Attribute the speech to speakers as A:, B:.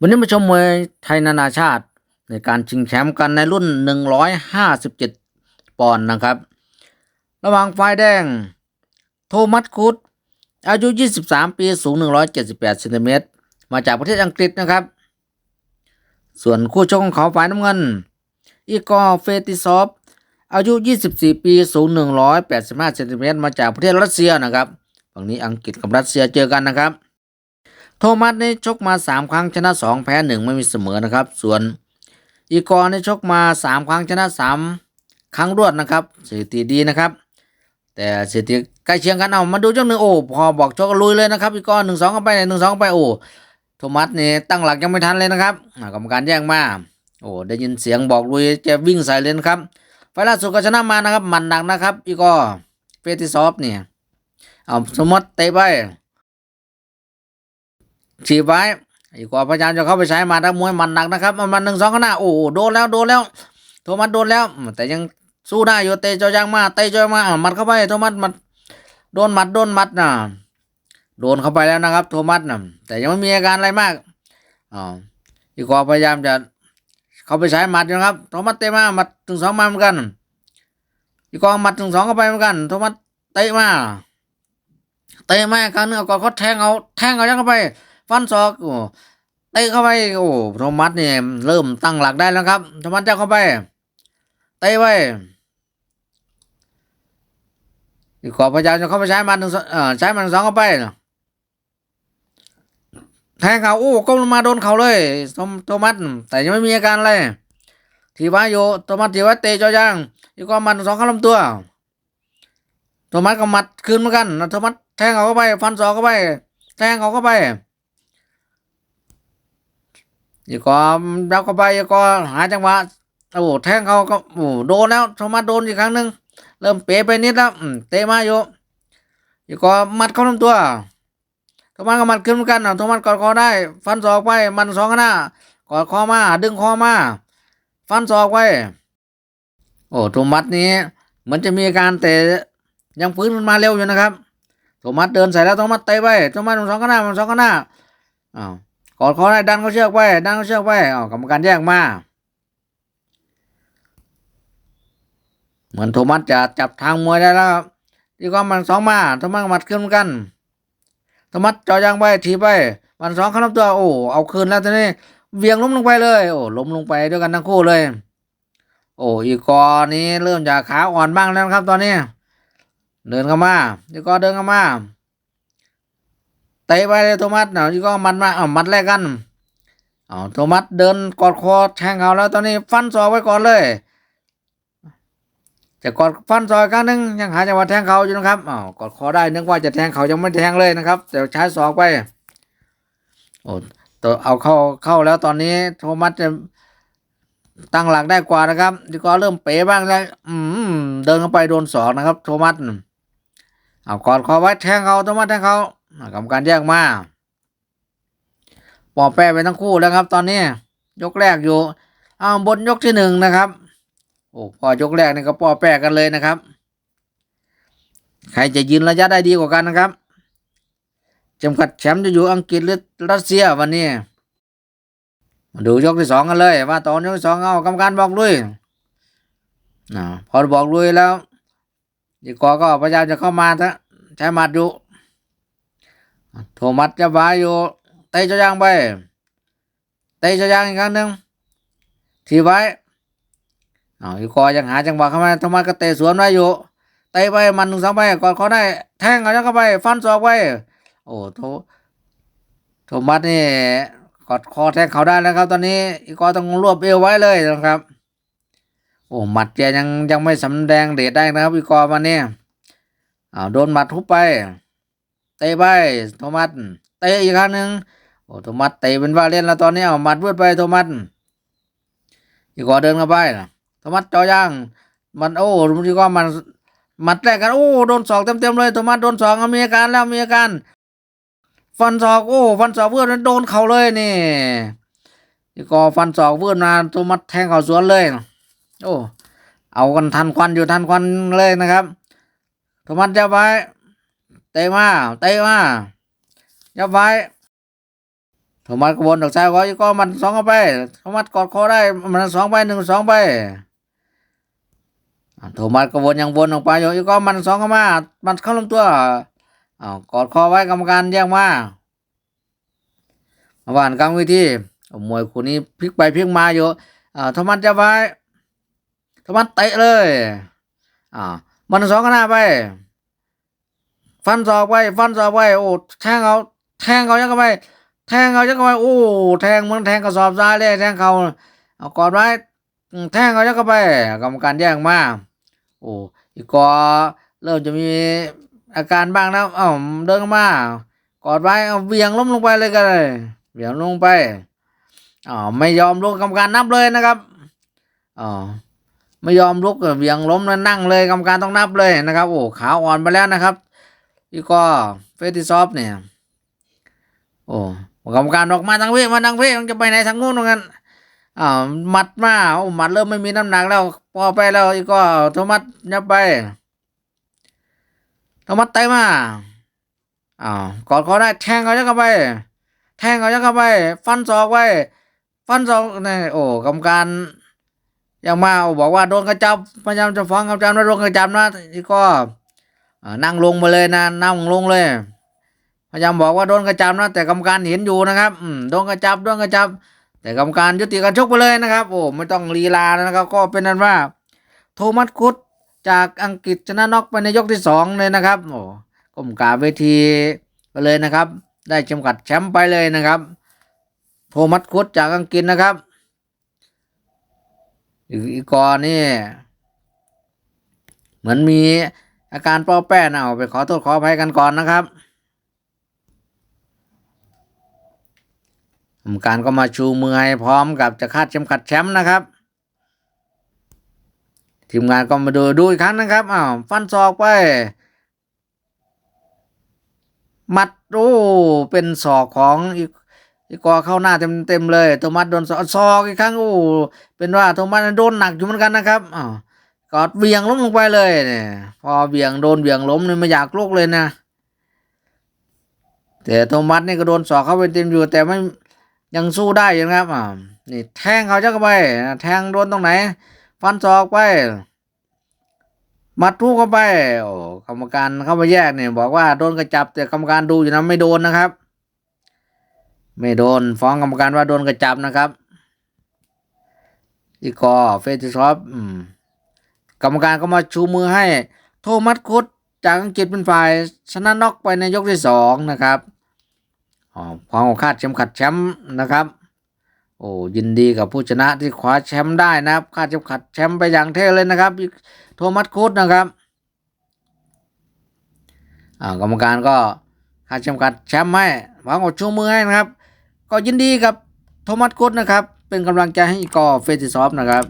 A: วันนี้มาชมมวยไทยนานาชาติ ในการชิงแชมป์กันในรุ่น 157 ปอนด์นะครับ ระหว่างฝ่ายแดง โทมัสคุดอายุ 23 ปี สูง 178เซนติเมตร มาจากประเทศอังกฤษนะครับ ส่วนคู่ชกของเขาฝ่ายน้ำเงิน อีกอร์เฟติซอฟ อายุ 24 ปี สูง 185เซนติเมตร มาจากประเทศรัสเซียนะครับ ฝั่งนี้อังกฤษกับรัสเซียเจอกันนะครับ โทมัสนี่ชกมา 3 ครั้งชนะ 2 แพ้ 1 ไม่มีเสมอนะครับ ส่วนอีกอร์นี่ชกมา 3 ครั้งชนะ 3 ครั้งรวดนะครับสถิติดีนะครับ แต่สถิติใกล้เคียงกันเอามาดูจังหนึ่งโอ้พอบอกชกลุยเลยนะครับอีกอร์หนึ่งสองก็ไปหนึ่งสองไปโอ้โทมัสนี่ตั้งหลักยังไม่ทันเลยนะครับกรรมการแย่งมาโอ้ได้ยินเสียงบอกลุยจะวิ่งใส่เลยนะครับไฟล่าสุดก็ชนะมานะครับมันหนักนะครับ อีกอร์เฟติซอฟเนี่ยเอาสมมติเตะไป ฉีบไว้อีกกว่าพยายามจะเข้าไปใช้มาถ้ามวยมันหนักนะครับ มันหนึ่งสองข้างหน้าโอ้โดนแล้วโดนแล้ว โทมัสโดนแล้ว แต่ยังสู้ได้อยู่เตะเจอยางมาเตะเจอยามาหมัดเข้าไปโทมัสมัดโดนหมัดโดนหมัดนะโดนเข้าไปแล้วนะครับ โทมัสนะแต่ยังไม่มีอาการอะไรมากอ๋ออีกกว่าพยายามจะเข้าไปใช้หมัดนะครับ โทมัสเตะมาหมัดถึงสองมาเหมือนกัน อีกกว่าหมัดถึงสองเข้าไปเหมือนกัน โทมัสเตะมาเตะมาครั้งหนึงเอาก่อนเขาแทงเอาแทงเอายังเข้าไป ฟันศอกโอ้เตะเข้าไปโอ้โทมัสเนี่ยเริ่มตั้งหลักได้แล้วครับโทมัสจะเข้าไปเตะไปอีกขอพยายามจะเข้าไปใช้มันหนึ่งสองเอ่อใช้มันสองเข้าไปแทงเขาโอ้ก้มลงมาโดนเขาเลยโทมัสแต่ยังไม่มีอาการอะไรทีว่าอยู่โทมัสทีว่าเตะจอย่างอีกก็มันสองเข้าลำตัวโทมัสก็หมัดคืนเหมือนกันโทมัสแทงเขาเข้าไป ฟันศอกเข้าไป แทงเขาเข้าไป อีกก็รับเข้าไปอีกก็หาจังหวะโอ้แทงเขาก็โอ้โดนแล้วโทมัสโดนอีกครั้งหนึ่งเริ่มเป๋ไปนิดแล้วเตะมาอยู่อีกก็มัดเข้าลำตัวโทมัสก็มัดขึ้นเหมือนกันอะโทมัสกอดคอได้ ฟันศอกไปมันสองข้างหน้ากอดคอมาดึงคอมา ฟันศอกไปโอ้โทมัสนี้เหมือนจะมีอาการแต่ยังฟื้นมันมาเร็วอยู่นะครับโทมัสเดินใส่แล้วโทมัสเตะไปโทมัสมันสองข้างหน้ามันสองข้างหน้าอ้าว กอดคอได้ดันเขาเชือกไว้ดันเขาเชือกไว้อ๋อกรรมการแยกมาเหมือนโทมัสจะจับทางมวยได้แล้วครับที่ก็มันสองมาโทมัสมัดขึ้นเหมือนกันโทมัสจ่อยางไปทีไปมันสองเข้าลำตัวโอ้เอาคืนแล้วทีนี้เวียงล้มลงไปเลย โอ้ล้มลงไปด้วยกันทั้งคู่เลย โอ้อีกอนี้เริ่มจะขาอ่อนบ้างแล้วครับ ตอนนี้ เดินเข้ามาอีกอเดินเข้ามา เตะไปเลยโทมัสเนาะที่ก็มันมาเอามัดแรกกันเอาโทมัสเดินกอดคอแทงเขาแล้วตอนนี้ฟันศอกไว้ก่อนเลย จะกอดฟันศอกอีกครั้งหนึ่งยังหาจังหวะแทงเขาอยู่นะครับอ้าวกอดคอได้นึกว่าจะแทงเขายังไม่แทงเลยนะครับแต่ใช้ศอกไปโอ้ตัวเอาเข้าเข้าแล้วตอนนี้โทมัสจะตั้งหลักได้กว่านะครับที่ก็เริ่มเป๋บ้างแล้วอืมเดินเข้าไปโดนศอกนะครับ โทมัส เอากอดคอไว้แทงเขาโทมัสแทงเขาอ่ากรรมการแยกมาปอแปรไปทั้งคู่แล้วครับ ตอนนี้ยกแรกอยู่อ้าวบนยกที่หนึ่งนะครับโอ้พอยกแรกนี่ก็ปอแปรกันเลยนะครับ ใครจะยืนระยะได้ดีกว่ากันนะครับจำกัดแชมป์จะอยู่อังกฤษหรือรัสเซียวันนี้มาดูยกที่สองกันเลย ว่าตอนยกที่สองเอากรรมการบอกลุยอ่าพอบอกลุยแล้ว ดีกอก็พยายามจะเข้ามาทะใช้หมัดอยู่โทมัสจะบายอยู่เตะจะยางไปเตะจะยางอีกครั้งหนึ่งทีไว้เอาอีกอยังหาจังหวะเข้ามาโทมัสก็เตะสวนไว้อยู่เตะไปมันหนึ่งสองไปกอดเขาได้ แทงเอาเข้าไป ฟันศอกไว้โอ้โทโทมัสนี่กอดคอแทงเขาได้แล้วครับ ตอนนี้อีกกอต้องรวบเอวไว้เลยนะครับ โอ้หมัดแกยังยังไม่สำแดงเดชได้นะครับอีกกอมาเนี่ยอ้าวโดนหมัดทุบไป เตะไปโทมัสเตะอีกครั้งหนึ่งโอ้โทมัสเตะเป็นว่าเล่นแล้วตอนนี้เอาหมัดเวืดไปโทมัสอีกกอเดินเข้าไปนะโทมัสจ่อย่างมันโอ้ทีก็มันหมัดแรกกันโอ้โดนศอกเต็มๆเลยโทมัสโดนศอกมีอาการแล้วมีอาการฟันศอกโอ้ฟันศอกเวืดนั้นโดนเข่าเลยนี่อีกกอฟันศอกเวืดมาโทมัสแทงเข่าสวนเลย โอ้ เอากันทันควันอยู่ทันควันเลยนะครับโทมัสจะไปเตะมา เตะมายับไว้โทมัสก็วนออกซ้ายขวาอีกก็มันสองเข้าไปโทมัสกอดคอได้ มันสองไปหนึ่งสองไปโทมัสก็วนยังวนออกไปอยู่อีกก็มันสองเข้ามา มันเข้าลำตัวอ้าวกอดคอไว้กรรมการแยกมามาว่านกลางวิธีมวยคู่นี้พลิกไปพลิกมาอยู่อ่าโทมัสจะไว้ โทมัสเตะเลย อ่ามันสองข้างหน้าไป ฟันศอกไป ฟันศอกไป โอ้ แทงเอาแทงเอายังไงไป แทงเอาจังไงโอ้ แทงมันแทงกระสอบทรายเลยแทงเขาเอากอดไว้ แทงเอาจังไป กรรมการแย่งมา โอ้ อีกกอเริ่มจะมีอาการบ้างนะเอ้าเดินมากอดไว้เอาเวียงล้มลงไปเลยกันเลยเวียงลงไปอ๋อไม่ยอมลุกกรรมการนับเลยนะครับอ๋อ ไม่ยอมลุกเหวี่ยงล้มแล้วนั่งเลยกรรมการต้องนับเลยนะครับ โอ้ขาอ่อนไปแล้วนะครับอีกกอเฟติซอฟเนี่ย โอ้กรรมการออกมาทางเพมาทางเพมันจะไปไหนทางงู้นตรงนั้นอ่าหมัดมาโอ้หมัดเริ่มไม่มีน้ำหนักแล้ว พอไปแล้วอีกก็โทมัสยับไปโทมัสเตมาอ้าวกอดคอได้แทงเขาจะเข้าไป แทงเขาจะเข้าไป ฟันศอกไว้ ฟันศอกนี่โอ้กรรมการ ยังมาบอกว่าโดนกระจับพยายามจะฟ้องกรรมการว่าโดนกระจับนะอีกก็นั่งลงมาเลยนะนั่งลงเลย พยายามบอกว่าโดนกระจับนะ แต่กรรมการเห็นอยู่นะครับอืโดนกระจับโดนกระจับ แต่กรรมการยุติการชกไปเลยนะครับ โอ้ไม่ต้องลีลานะครับ ก็เป็นนั้นว่า โทมัสคุดจากอังกฤษชนะน็อกไปในยกที่สองเลยนะครับโอ้ก้มกราบเวทีไปเลยนะครับ ได้เข็มขัดแชมป์ไปเลยนะครับ โทมัสคุดจากอังกฤษนะครับ อีกกอนนี่ เหมือนมีอาการป้อแป้นะเอาไปขอโทษขออภัยกันก่อนนะครับกรรมการก็มาชูมือให้พร้อมกับจะคาดเข็มขัดแชมป์นะครับ ทีมงานก็มาดูดูอีกครั้งนะครับอ้าวฟันศอกไปมัดโอ้เป็นศอกของอีก อีกกอเข้าหน้าเต็มเต็มๆเลยโทมัสโดนศอกอกอีกครั้งโอ้เป็นว่าโทมัสโดนหนักอยู่เหมือนกันนะครับอ้าวกอดเบี่ยงล้มลงไปเลยเนี่ยพอเบี่ยงโดนเบี่ยงล้มเนี่ยไม่อยากลุกเลยนะแต่โทมัสนี่ก็โดนศอกเข้าไปเต็มอยู่แต่ไม่ยังสู้ได้อยู่นะครับอ่านี่แทงเขาจะเข้าไปแทงโดนตรงไหน ฟันศอกไปมัดทุกเข้าไปโอ้กรรมการเข้ามาแยกเนี่ยบอกว่าโดนกระจับแต่กรรมการดูอยู่นะไม่โดนนะครับ ไม่โดนฟ้องกรรมการว่าโดนกระจับนะครับอีกอเฟติซอฟอืมกรรมการก็มาชูมือให้ โทมัสคุดจากอังกฤษเป็นฝ่ายชนะน็อกไปในยกที่สองนะครับอ๋อพร้อมคาดเข็มขัดแชมป์นะครับ โอ้ยินดีกับผู้ชนะที่คว้าแชมป์ได้นะครับคาดเข็มขัดแชมป์ไปอย่างเท่เลยนะครับโทมัสคุดนะครับอ่ากรรมการก็คาดเข็มขัดแชมป์ให้พร้อมกับชูมือให้นะครับ ก็ยินดีกับโทมัสกุดนะครับ เป็นกำลังใจให้อีกอเฟติซอฟนะครับ